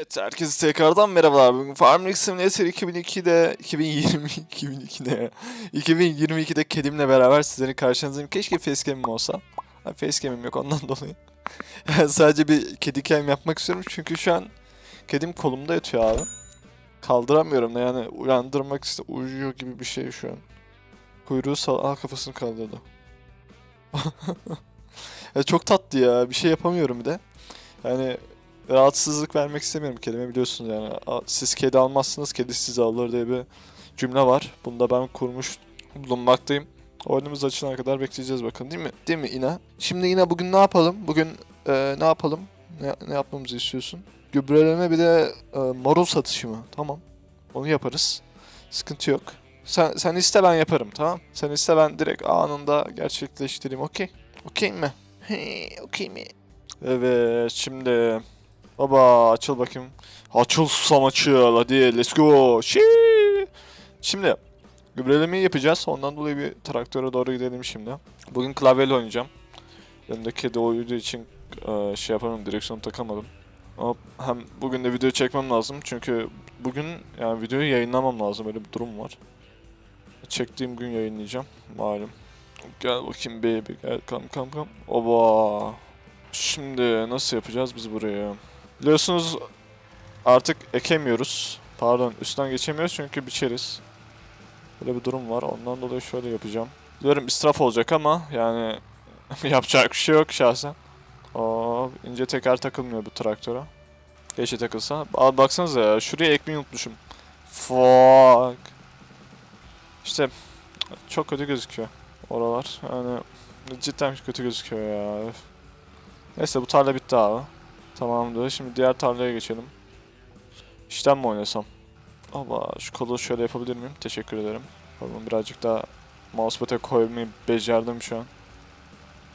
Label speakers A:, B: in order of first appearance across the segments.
A: Evet herkese tekrardan merhabalar. Bugün Farming Simulator 2002'de 2020 2002'de ya. 2022'de kedimle beraber sizlerin karşınızdayım. Keşke facecam'im olsa. Ha, facecam'im yok ondan dolayı. Yani sadece bir kedi cam yapmak istiyorum çünkü şu an kedim kolumda yatıyor abi. Kaldıramıyorum da yani uyandırmak işte uyuyor gibi bir şey şu an. Kuyruğu sal Aa, kafasını kaldırdı. ya çok tatlı ya bir şey yapamıyorum bir de. Yani rahatsızlık vermek istemiyorum kelime biliyorsunuz yani. Siz kedi almazsınız, kedi sizi alır diye bir cümle var. Bunu da ben kurmuş bulunmaktayım. Oyunumuz açılana kadar bekleyeceğiz bakın değil mi? Değil mi İna? Şimdi İna bugün ne yapalım? Bugün e, ne yapalım? Ne, ne yapmamızı istiyorsun? Gübreleme bir de e, marul satışı mı? Tamam. Onu yaparız. Sıkıntı yok. Sen, sen iste ben yaparım tamam? Sen iste ben direkt anında gerçekleştireyim okey? Okey mi? Okey mi? Evet şimdi Baba açıl bakayım. Açıl susam açıl hadi let's go. Şii. Şimdi gübrelemeyi yapacağız. Ondan dolayı bir traktöre doğru gidelim şimdi. Bugün klavyeyle oynayacağım. Yanımda kedi uyuduğu için e, şey yapamadım direksiyonu takamadım. Ama hem bugün de video çekmem lazım çünkü bugün yani videoyu yayınlamam lazım öyle bir durum var. Çektiğim gün yayınlayacağım malum. Gel bakayım baby gel kam kam kam. Oba. Şimdi nasıl yapacağız biz burayı? Biliyorsunuz artık ekemiyoruz. Pardon üstten geçemiyoruz çünkü biçeriz. Böyle bir durum var. Ondan dolayı şöyle yapacağım. Biliyorum israf olacak ama yani yapacak bir şey yok şahsen. Oo, ince teker takılmıyor bu traktöre. Keşke takılsa. Abi baksanıza ya şuraya ekmeği unutmuşum. Fuck. İşte çok kötü gözüküyor oralar. Yani cidden kötü gözüküyor ya. Neyse bu tarla bitti abi. Tamamdır. Şimdi diğer tarlaya geçelim. İşten mi oynasam? Ama şu kolu şöyle yapabilir miyim? Teşekkür ederim. Pardon birazcık daha mousepad'e koymayı becerdim şu an.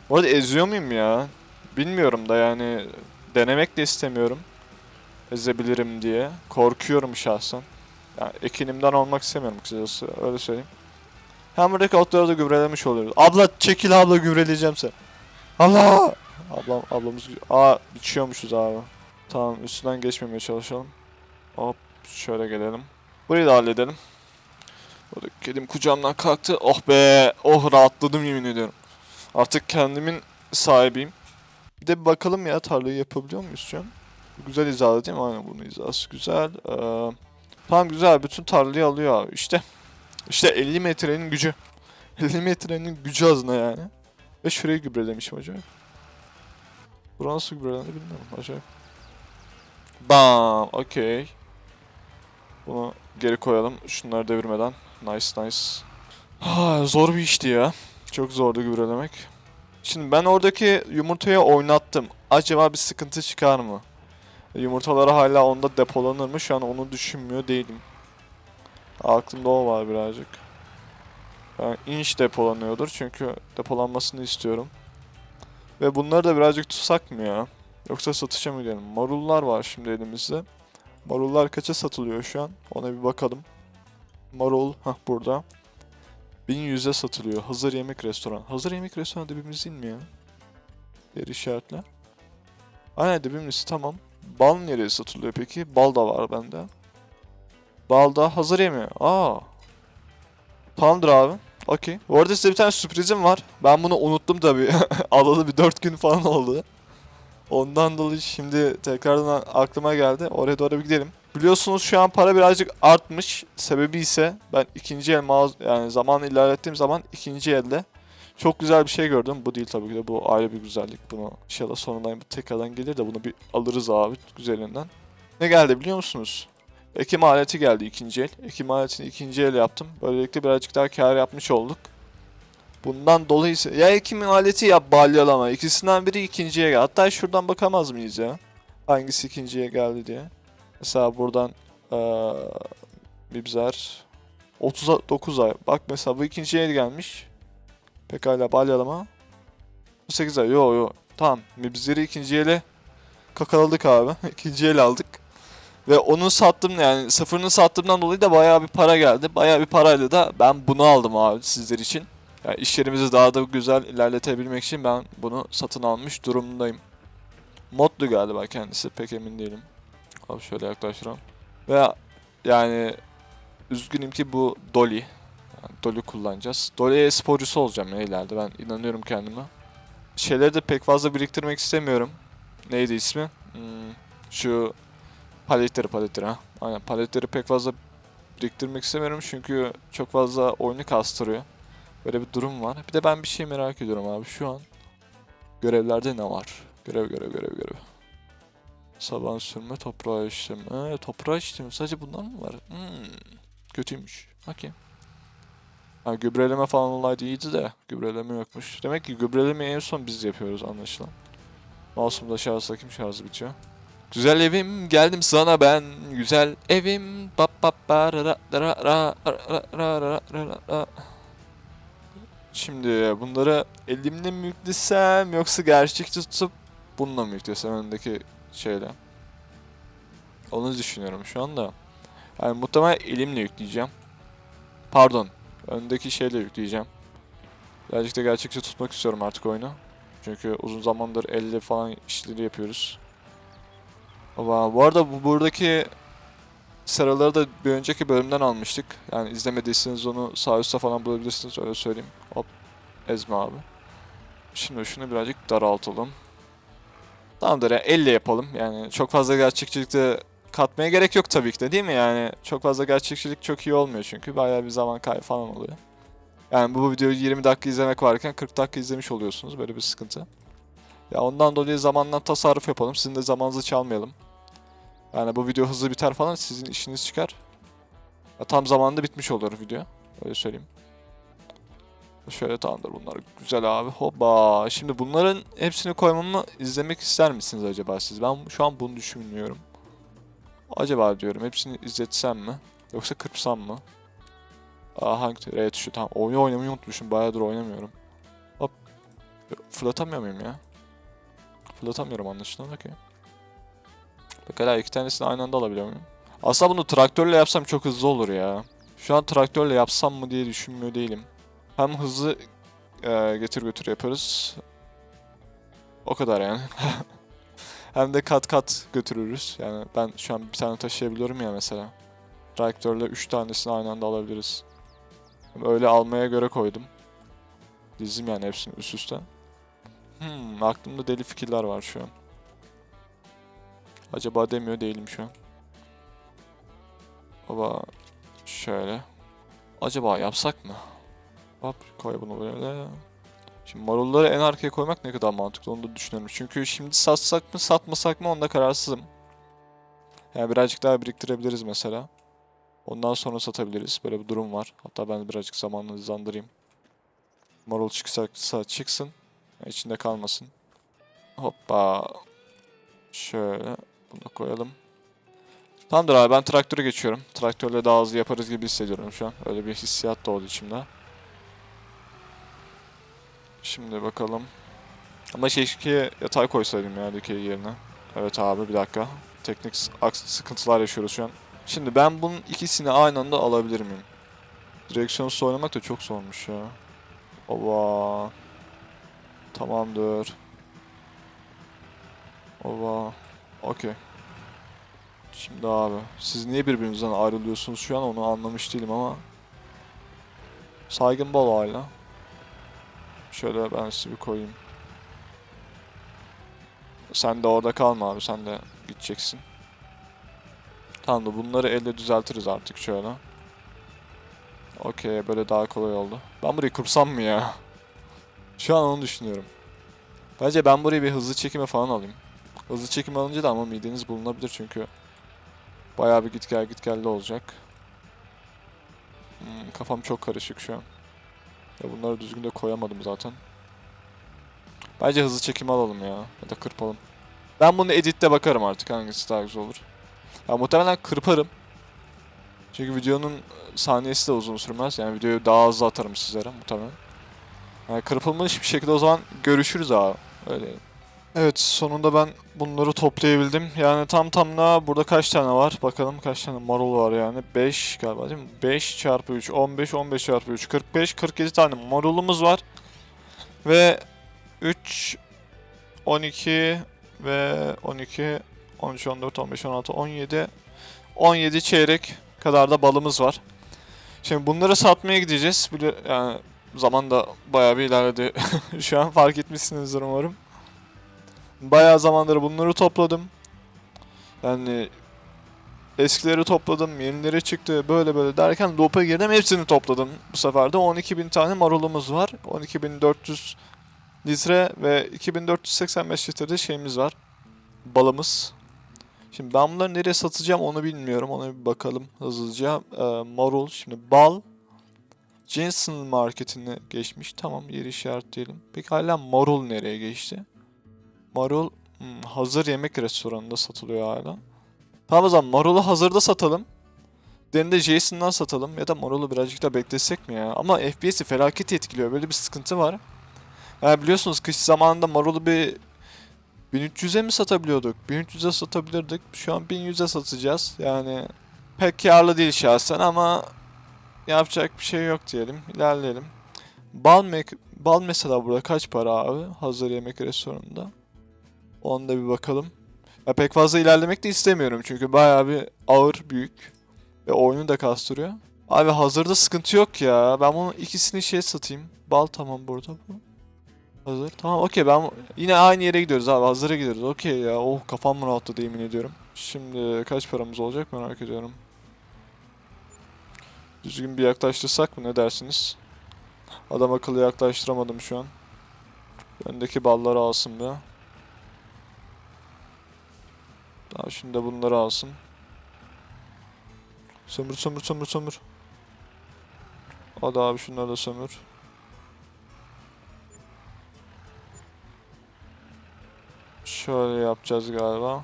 A: Bu arada eziyor muyum ya? Bilmiyorum da yani denemek de istemiyorum. Ezebilirim diye. Korkuyorum şahsen. Yani ekinimden olmak istemiyorum kısacası öyle söyleyeyim. Hem buradaki otları da gübrelemiş oluyoruz. Abla çekil abla gübreleyeceğim sen. Allah! Ablam, ablamız... Aa biçiyormuşuz abi. Tamam üstünden geçmemeye çalışalım. Hop şöyle gelelim. Burayı da halledelim. Burada kedim kucağımdan kalktı. Oh be! Oh rahatladım yemin ediyorum. Artık kendimin sahibiyim. Bir de bir bakalım ya tarlayı yapabiliyor muyuz şu an? Güzel hizalı değil mi? Aynen bunun hizası güzel. Ee, tamam güzel. Bütün tarlayı alıyor abi. İşte. İşte 50 metrenin gücü. 50 metrenin gücü azına yani. Ve şurayı gübrelemişim acaba. Bura nasıl gübrelendi bilmiyorum acayip. Bam, okey. Bunu geri koyalım. Şunları devirmeden. Nice, nice. Ha, zor bir işti ya. Çok zordu gübrelemek. Şimdi ben oradaki yumurtayı oynattım. Acaba bir sıkıntı çıkar mı? Yumurtaları hala onda depolanır mı? Şu an onu düşünmüyor değilim. Aklımda o var birazcık. Yani inç depolanıyordur çünkü depolanmasını istiyorum. Ve bunları da birazcık tutsak mı ya? Yoksa satışa mı gidelim? Marullar var şimdi elimizde. Marullar kaça satılıyor şu an? Ona bir bakalım. Marul, hah burada. 1100'e satılıyor. Hazır yemek restoran. Hazır yemek restoran dibimiz değil mi ya? Diğer işaretle. Aynen dibimiz tamam. Bal nereye satılıyor peki? Bal da var bende. Bal da hazır yemeği. Aa. Tamamdır abi. Okey. Bu arada size bir tane sürprizim var. Ben bunu unuttum tabii. Alalı bir 4 gün falan oldu. Ondan dolayı şimdi tekrardan aklıma geldi. Oraya doğru bir gidelim. Biliyorsunuz şu an para birazcık artmış. Sebebi ise ben ikinci el mağaz yani zaman ilerlettiğim zaman ikinci elde çok güzel bir şey gördüm. Bu değil tabii ki de bu ayrı bir güzellik. Bunu inşallah sonradan tekrardan gelir de bunu bir alırız abi güzelinden. Ne geldi biliyor musunuz? Ekim aleti geldi ikinci el. Ekim aletini ikinci el yaptım. Böylelikle birazcık daha kar yapmış olduk. Bundan dolayı ya ekim aleti ya balyalama. İkisinden biri ikinciye geldi. Hatta şuradan bakamaz mıyız ya? Hangisi ikinciye geldi diye. Mesela buradan eee Bibzer 39 ay. Bak mesela bu ikinciye gelmiş. Pekala balyalama. 8 ay. Yo yo. Tamam. Mibzer'i ikinci ele kakaladık abi. ikinci el aldık. Ve onu sattım yani sıfırını sattığımdan dolayı da bayağı bir para geldi. Bayağı bir parayla da ben bunu aldım abi sizler için. Yani iş daha da güzel ilerletebilmek için ben bunu satın almış durumdayım. Modlu galiba kendisi pek emin değilim. Abi şöyle yaklaştıralım. Ve yani üzgünüm ki bu Dolly. Yani Dolly kullanacağız. Dolly sporcusu olacağım ya ileride. Ben inanıyorum kendime. Şeyleri de pek fazla biriktirmek istemiyorum. Neydi ismi? Hmm, şu paletleri paletleri ha. Aynen paletleri pek fazla biriktirmek istemiyorum çünkü çok fazla oyunu kastırıyor. Böyle bir durum var. Bir de ben bir şey merak ediyorum abi şu an. Görevlerde ne var? Görev görev görev görev. Saban sürme, toprağı işleme. Ee, toprağı işleme. Sadece bunlar mı var? Hmm. Kötüymüş. Okey. Ha, gübreleme falan olaydı iyiydi de gübreleme yokmuş. Demek ki gübrelemeyi en son biz yapıyoruz anlaşılan. Mouse'umda şarj takayım şarjı bitiyor. Güzel evim geldim sana ben güzel evim bap bap ba ra ra ra ra ra ra ra ra ra. Şimdi bunları elimle mi yüklesem yoksa gerçekçi tutup bununla mı yüklesem öndeki şeyle. Onu düşünüyorum şu anda. Yani muhtemelen elimle yükleyeceğim. Pardon. Öndeki şeyle yükleyeceğim. Birazcık da gerçekçi tutmak istiyorum artık oyunu. Çünkü uzun zamandır elle falan işleri yapıyoruz. Ama bu arada bu buradaki sıraları da bir önceki bölümden almıştık. Yani izlemediyseniz onu sağ üstte falan bulabilirsiniz öyle söyleyeyim. Hop ezme abi. Şimdi şunu birazcık daraltalım. Tamamdır ya elle yapalım. Yani çok fazla gerçekçilikte katmaya gerek yok tabii ki de değil mi? Yani çok fazla gerçekçilik çok iyi olmuyor çünkü. Bayağı bir zaman kaybı falan oluyor. Yani bu videoyu 20 dakika izlemek varken 40 dakika izlemiş oluyorsunuz. Böyle bir sıkıntı. Ya ondan dolayı zamandan tasarruf yapalım. Sizin de zamanınızı çalmayalım. Yani bu video hızlı biter falan sizin işiniz çıkar. Tam zamanında bitmiş olur video. Öyle söyleyeyim. Şöyle tamamdır bunlar güzel abi. Hoppa. Şimdi bunların hepsini koymamı izlemek ister misiniz acaba siz? Ben şu an bunu düşünmüyorum. Acaba diyorum hepsini izletsem mi? Yoksa kırpsam mı? Aa hangi R tuşu? Tamam oyunu oynamayı unutmuşum. Bayağıdır oynamıyorum. Hop. Fırlatamıyor muyum ya? Fırlatamıyorum anlaşılan. Okey. Pekala iki tanesini aynı anda alabiliyor muyum? Aslında bunu traktörle yapsam çok hızlı olur ya. Şu an traktörle yapsam mı diye düşünmüyor değilim. Hem hızlı e, getir götür yaparız. O kadar yani. Hem de kat kat götürürüz. Yani ben şu an bir tane taşıyabiliyorum ya mesela. Traktörle 3 tanesini aynı anda alabiliriz. Öyle almaya göre koydum. Dizdim yani hepsini üst üste. Hmm, aklımda deli fikirler var şu an. Acaba demiyor değilim şu an. Baba şöyle. Acaba yapsak mı? Hop koy bunu böyle. Şimdi marulları en arkaya koymak ne kadar mantıklı onu da düşünüyorum. Çünkü şimdi satsak mı satmasak mı onda kararsızım. Yani birazcık daha biriktirebiliriz mesela. Ondan sonra satabiliriz. Böyle bir durum var. Hatta ben birazcık zamanını hızlandırayım. Marul çıksa çıksın. İçinde kalmasın. Hoppa. Şöyle. Bunu da koyalım. Tamamdır abi ben traktöre geçiyorum. Traktörle daha hızlı yaparız gibi hissediyorum şu an. Öyle bir hissiyat da oldu içimde. Şimdi bakalım. Ama keşke yatay koysaydım ya dikey yerine. Evet abi bir dakika. Teknik sıkıntılar yaşıyoruz şu an. Şimdi ben bunun ikisini aynı anda alabilir miyim? Direksiyonsuz oynamak da çok zormuş ya. Ova. Tamamdır. Ova. Okey. Şimdi abi siz niye birbirinizden ayrılıyorsunuz şu an onu anlamış değilim ama saygın bol hala. Şöyle ben sizi bir koyayım. Sen de orada kalma abi sen de gideceksin. Tamam da bunları elle düzeltiriz artık şöyle. Okey böyle daha kolay oldu. Ben burayı kursam mı ya? Şu an onu düşünüyorum. Bence ben burayı bir hızlı çekime falan alayım. Hızlı çekim alınca da ama mideniz bulunabilir çünkü bayağı bir git gel git geldi olacak. Hmm, kafam çok karışık şu an. Ya bunları düzgün de koyamadım zaten. Bence hızlı çekim alalım ya. Ya da kırpalım. Ben bunu editte bakarım artık hangisi daha güzel olur. Ya muhtemelen kırparım. Çünkü videonun saniyesi de uzun sürmez. Yani videoyu daha hızlı atarım sizlere muhtemelen. Yani kırpılmış bir şekilde o zaman görüşürüz abi. Öyle. Evet sonunda ben bunları toplayabildim. Yani tam tamına burada kaç tane var? Bakalım kaç tane marul var yani. 5 galiba değil mi? 5 çarpı 3 15 15 çarpı 3 45 47 tane marulumuz var. Ve 3 12 ve 12 13, 14, 15, 16, 17. 17 çeyrek kadar da balımız var. Şimdi bunları satmaya gideceğiz. Yani zaman da bayağı bir ilerledi. Şu an fark etmişsinizdir umarım. Bayağı zamandır bunları topladım. Yani eskileri topladım, yenileri çıktı böyle böyle derken loop'a girdim hepsini topladım. Bu sefer de 12.000 tane marulumuz var. 12.400 litre ve 2485 litre de şeyimiz var. Balımız. Şimdi ben bunları nereye satacağım onu bilmiyorum. Ona bir bakalım hızlıca. Ee, marul, şimdi bal. Jensen marketine geçmiş. Tamam yeri işaretleyelim. Peki hala marul nereye geçti? Marul hmm, hazır yemek restoranında satılıyor hala. Tamam o zaman marulu hazırda satalım. Diğerini de Jason'dan satalım ya da marulu birazcık da beklesek mi ya? Ama FPS'i felaket etkiliyor. Böyle bir sıkıntı var. Yani biliyorsunuz kış zamanında marulu bir 1300'e mi satabiliyorduk? 1300'e satabilirdik. Şu an 1100'e satacağız. Yani pek karlı değil şahsen ama yapacak bir şey yok diyelim. İlerleyelim. Bal, bal mesela burada kaç para abi? Hazır yemek restoranında. Onu da bir bakalım. Ya pek fazla ilerlemek de istemiyorum çünkü bayağı bir ağır, büyük ve oyunu da kastırıyor. Abi hazırda sıkıntı yok ya. Ben bunun ikisini şey satayım. Bal tamam burada bu. Hazır. Tamam okey ben yine aynı yere gidiyoruz abi. Hazıra gidiyoruz. Okey ya. Oh kafam rahatladı yemin ediyorum. Şimdi kaç paramız olacak merak ediyorum. Düzgün bir yaklaştırsak mı ne dersiniz? Adam akıllı yaklaştıramadım şu an. Öndeki balları alsın bir. Daha şimdi de bunları alsın. Sömür sömür sömür sömür. Hadi abi şunları da sömür. Şöyle yapacağız galiba.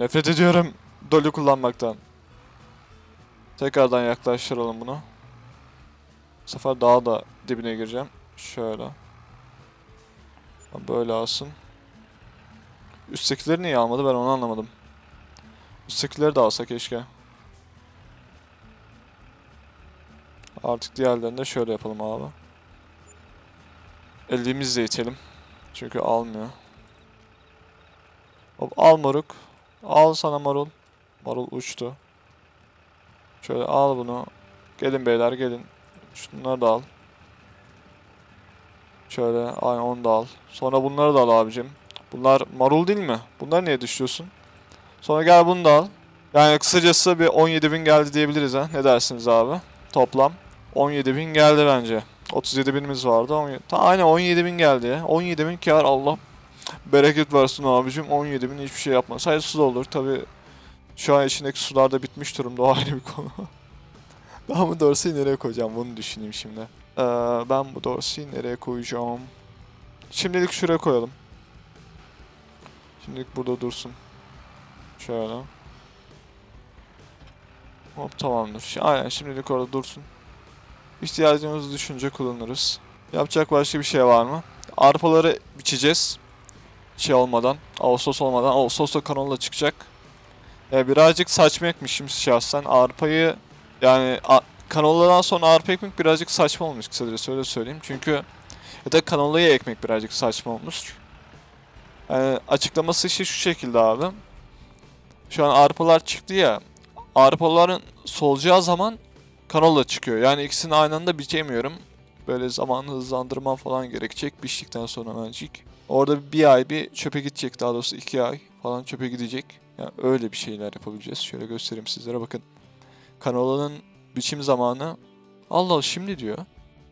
A: Nefret ediyorum dolu kullanmaktan. Tekrardan yaklaştıralım bunu. Bu sefer daha da dibine gireceğim. Şöyle. Böyle alsın. Üsttekileri niye almadı ben onu anlamadım. Üsttekileri de alsa keşke. Artık diğerlerini de şöyle yapalım abi. Elimizle itelim. Çünkü almıyor. Hop al moruk. Al sana marul. Marul uçtu. Şöyle al bunu. Gelin beyler gelin. Şunları da al. Şöyle aynen onu da al. Sonra bunları da al abicim. Bunlar marul değil mi? Bunları niye düşüyorsun? Sonra gel bunu da al. Yani kısacası bir 17.000 geldi diyebiliriz ha. Ne dersiniz abi? Toplam. 17.000 geldi bence. 37.000'imiz vardı. 17... Ta, aynen 17.000 geldi ya. 17.000 kar Allah bereket versin abicim. 17.000 hiçbir şey yapma. Sadece su olur. Tabi şu an içindeki sular da bitmiş durumda. O ayrı bir konu. ben bu dorseyi nereye koyacağım bunu düşüneyim şimdi. Ee, ben bu dorseyi nereye koyacağım? Şimdilik şuraya koyalım. Şimdilik burada dursun. Şöyle. Hop tamamdır. Aynen şimdilik orada dursun. İhtiyacımızı düşünce kullanırız. Yapacak başka bir şey var mı? Arpaları biçeceğiz. Şey olmadan, Ağustos olmadan. Ağustos'ta kanola çıkacak. Ee, birazcık saçma ekmişim şahsen. Arpayı yani kanoladan sonra arpa ekmek birazcık saçma olmuş kısaca öyle söyleyeyim. Çünkü ya da kanolayı ekmek birazcık saçma olmuş. Yani açıklaması işte şu şekilde abi. Şu an arpalar çıktı ya. Arpaların solacağı zaman kanola çıkıyor. Yani ikisini aynı anda biçemiyorum. Böyle zamanı hızlandırmam falan gerekecek. Biçtikten sonra hemencik. Orada bir ay bir çöpe gidecek. Daha doğrusu iki ay falan çöpe gidecek. Yani öyle bir şeyler yapabileceğiz. Şöyle göstereyim sizlere bakın. Kanolanın biçim zamanı Allah Allah şimdi diyor.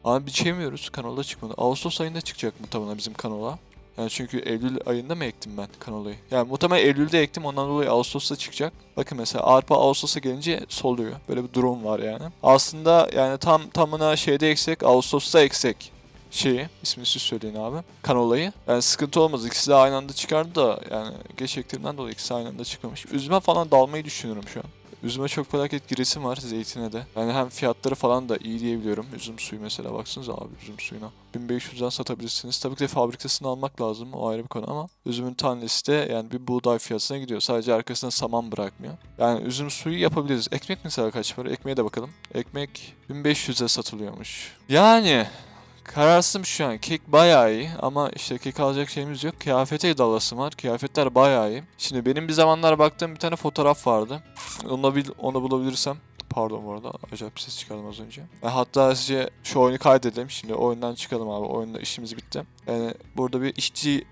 A: Ama biçemiyoruz. Kanola çıkmadı. Ağustos ayında çıkacak muhtemelen bizim kanola. Yani çünkü Eylül ayında mı ektim ben kanolayı? Yani muhtemelen Eylül'de ektim ondan dolayı Ağustos'ta çıkacak. Bakın mesela arpa Ağustos'a gelince soluyor. Böyle bir durum var yani. Aslında yani tam tamına şeyde eksek Ağustos'ta eksek şeyi ismini siz söyleyin abi kanolayı. Yani sıkıntı olmaz ikisi de aynı anda çıkardı da yani geç ektiğimden dolayı ikisi aynı anda çıkmamış. Üzüme falan dalmayı düşünüyorum şu an. Üzüme çok felaket giresim var zeytine de. Yani hem fiyatları falan da iyi diyebiliyorum. Üzüm suyu mesela baksanıza abi üzüm suyuna. 1500'den satabilirsiniz. Tabii ki de fabrikasını almak lazım o ayrı bir konu ama üzümün tanesi de yani bir buğday fiyatına gidiyor. Sadece arkasına saman bırakmıyor. Yani üzüm suyu yapabiliriz. Ekmek mesela kaç para? Ekmeğe de bakalım. Ekmek 1500'e satılıyormuş. Yani Kararsızım şu an. Kek bayağı iyi ama işte kek alacak şeyimiz yok. Kıyafete dalasım var. Kıyafetler bayağı iyi. Şimdi benim bir zamanlar baktığım bir tane fotoğraf vardı. Onu, bil, onu bulabilirsem Pardon bu arada acayip bir ses çıkardım az önce. E, hatta sizce şu oyunu kaydedelim. Şimdi oyundan çıkalım abi. Oyunda işimiz bitti. Yani burada bir işçi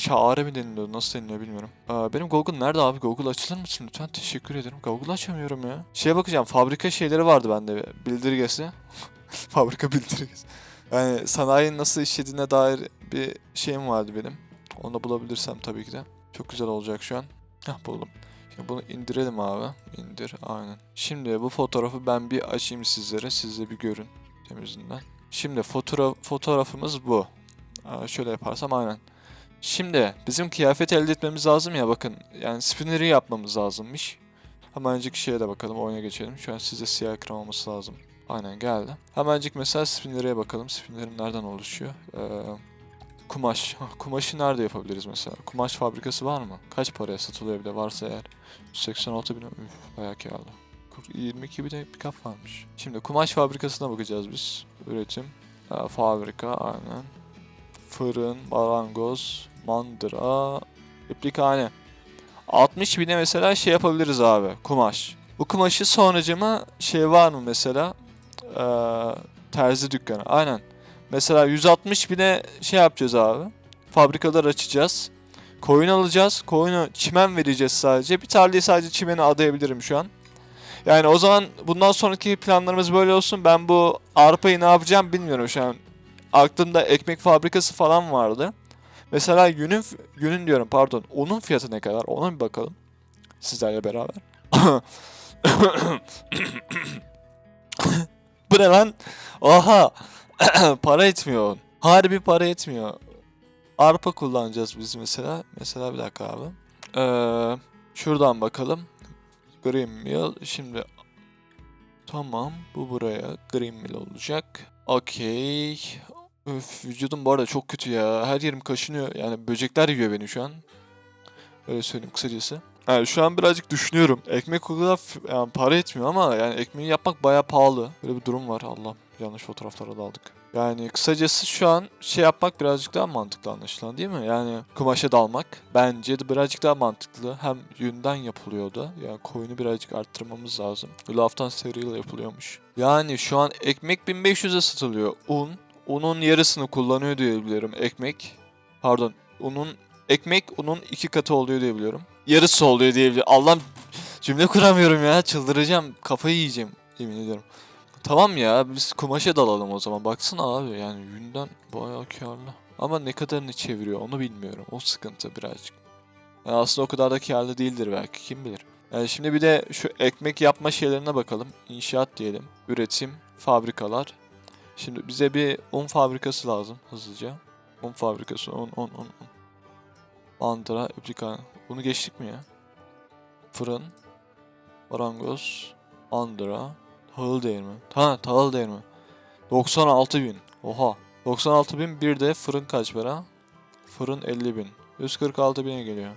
A: çağrı mı deniliyor? Nasıl deniliyor bilmiyorum. Aa, benim Google nerede abi? Google açılır mısın lütfen? Teşekkür ederim. Google açamıyorum ya. Şeye bakacağım. Fabrika şeyleri vardı bende. Bildirgesi. Fabrika bildirgesi. Yani sanayinin nasıl işlediğine dair bir şeyim vardı benim. Onu da bulabilirsem tabii ki de. Çok güzel olacak şu an. Hah buldum. Şimdi bunu indirelim abi. İndir aynen. Şimdi bu fotoğrafı ben bir açayım sizlere. Siz de bir görün temizinden. Şimdi fotoğraf, fotoğrafımız bu. Aa, şöyle yaparsam aynen. Şimdi bizim kıyafet elde etmemiz lazım ya bakın. Yani spinner'i yapmamız lazımmış. Hemencik şeye de bakalım oyuna geçelim. Şu an size siyah ekran olması lazım. Aynen geldi. Hemencik mesela spinner'e bakalım. Spinner'in nereden oluşuyor? Ee, kumaş. Kumaşı nerede yapabiliriz mesela? Kumaş fabrikası var mı? Kaç paraya satılıyor bile varsa eğer? 86 bin. Üf, bayağı karlı. 22 bir de pick-up varmış. Şimdi kumaş fabrikasına bakacağız biz. Üretim. Ha, fabrika aynen. Fırın, marangoz, mandıra, iplikhane. 60 bine mesela şey yapabiliriz abi. Kumaş. Bu kumaşı sonracıma şey var mı mesela? Ee, terzi dükkanı. Aynen. Mesela 160 bine şey yapacağız abi. Fabrikalar açacağız. Koyun alacağız. Koyunu çimen vereceğiz sadece. Bir tarlayı sadece çimene adayabilirim şu an. Yani o zaman bundan sonraki planlarımız böyle olsun. Ben bu arpayı ne yapacağım bilmiyorum şu an. Aklımda ekmek fabrikası falan vardı. Mesela yünün, yünün diyorum pardon. Onun fiyatı ne kadar? Ona bir bakalım. Sizlerle beraber. Bu ne lan? Oha! para etmiyor. Harbi para etmiyor. Arpa kullanacağız biz mesela. Mesela bir dakika abi. Ee, şuradan bakalım. Green Mill. Şimdi tamam. Bu buraya Green Mill olacak. Okey. Öf vücudum bu arada çok kötü ya. Her yerim kaşınıyor. Yani böcekler yiyor beni şu an. Öyle söyleyeyim kısacası. Yani şu an birazcık düşünüyorum. Ekmek o kadar yani para etmiyor ama yani ekmeği yapmak bayağı pahalı. Böyle bir durum var. Allah yanlış fotoğraflara daldık. Yani kısacası şu an şey yapmak birazcık daha mantıklı anlaşılan değil mi? Yani kumaşa dalmak bence de birazcık daha mantıklı. Hem yünden yapılıyordu. Yani koyunu birazcık arttırmamız lazım. Laftan seriyle yapılıyormuş. Yani şu an ekmek 1500'e satılıyor. Un. Unun yarısını kullanıyor diye biliyorum ekmek. Pardon. Unun ekmek unun iki katı oluyor diye biliyorum. Yarısı oluyor diye biliyorum. Allah'ım cümle kuramıyorum ya. Çıldıracağım. Kafayı yiyeceğim. Yemin ediyorum. Tamam ya biz kumaşa dalalım o zaman. Baksana abi yani yünden bayağı karlı. Ama ne kadarını çeviriyor onu bilmiyorum. O sıkıntı birazcık. Yani aslında o kadar da karlı değildir belki kim bilir. Yani şimdi bir de şu ekmek yapma şeylerine bakalım. İnşaat diyelim. Üretim, fabrikalar. Şimdi bize bir un fabrikası lazım hızlıca. Un fabrikası, un, un, un, un. Mandıra, iplikhane. Bunu geçtik mi ya? Fırın, marangoz, mandıra, tahıl değirmi. Ha, tahıl değirmi. 96 bin. Oha. 96 bin bir de fırın kaç para? Fırın 50 bin. 146 bine geliyor.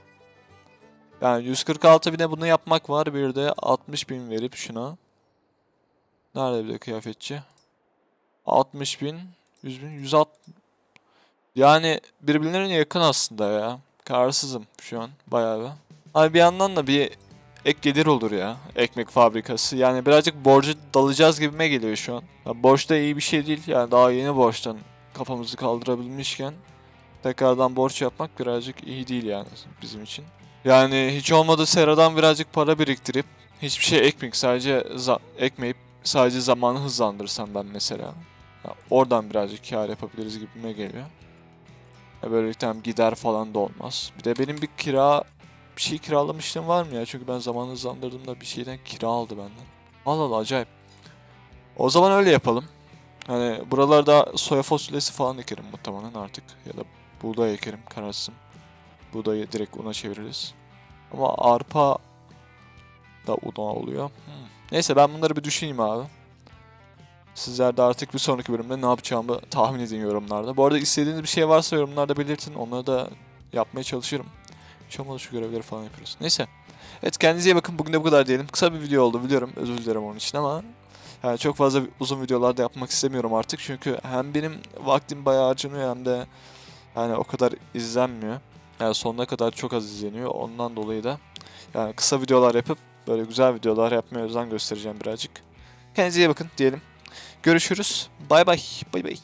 A: Yani 146 bine bunu yapmak var. Bir de 60 bin verip şuna. Nerede bir de kıyafetçi? 60 bin, 100 bin, 160. Yani birbirlerine yakın aslında ya. Kararsızım şu an bayağı bir. Abi bir yandan da bir ek gelir olur ya. Ekmek fabrikası. Yani birazcık borcu dalacağız gibime geliyor şu an. Ya borç da iyi bir şey değil. Yani daha yeni borçtan kafamızı kaldırabilmişken tekrardan borç yapmak birazcık iyi değil yani bizim için. Yani hiç olmadı seradan birazcık para biriktirip hiçbir şey ekmeyip sadece za- ekmeyip sadece zamanı hızlandırsam ben mesela. Ya oradan birazcık kar yapabiliriz gibime geliyor. Böylelikle hem gider falan da olmaz. Bir de benim bir kira bir şey kiralamışlığım var mı ya? Çünkü ben zamanı hızlandırdığımda bir şeyden kira aldı benden. Allah Allah acayip. O zaman öyle yapalım. Hani buralarda soya fasulyesi falan ekerim muhtemelen artık. Ya da buğday ekerim kararsızım. Buğdayı direkt una çeviririz. Ama arpa da una oluyor. Hmm. Neyse ben bunları bir düşüneyim abi. Sizler de artık bir sonraki bölümde ne yapacağımı tahmin edin yorumlarda. Bu arada istediğiniz bir şey varsa yorumlarda belirtin. Onları da yapmaya çalışırım. Olmadı şu görevleri falan yapıyoruz. Neyse. Evet kendinize iyi bakın. Bugün de bu kadar diyelim. Kısa bir video oldu biliyorum. Özür dilerim onun için ama Yani çok fazla uzun videolarda yapmak istemiyorum artık çünkü hem benim vaktim bayağı harcanıyor hem de yani o kadar izlenmiyor. Yani sonuna kadar çok az izleniyor. Ondan dolayı da yani kısa videolar yapıp böyle güzel videolar yapmaya özen göstereceğim birazcık. Kendinize iyi bakın diyelim. Görüşürüz. Bay bay. Bay bay.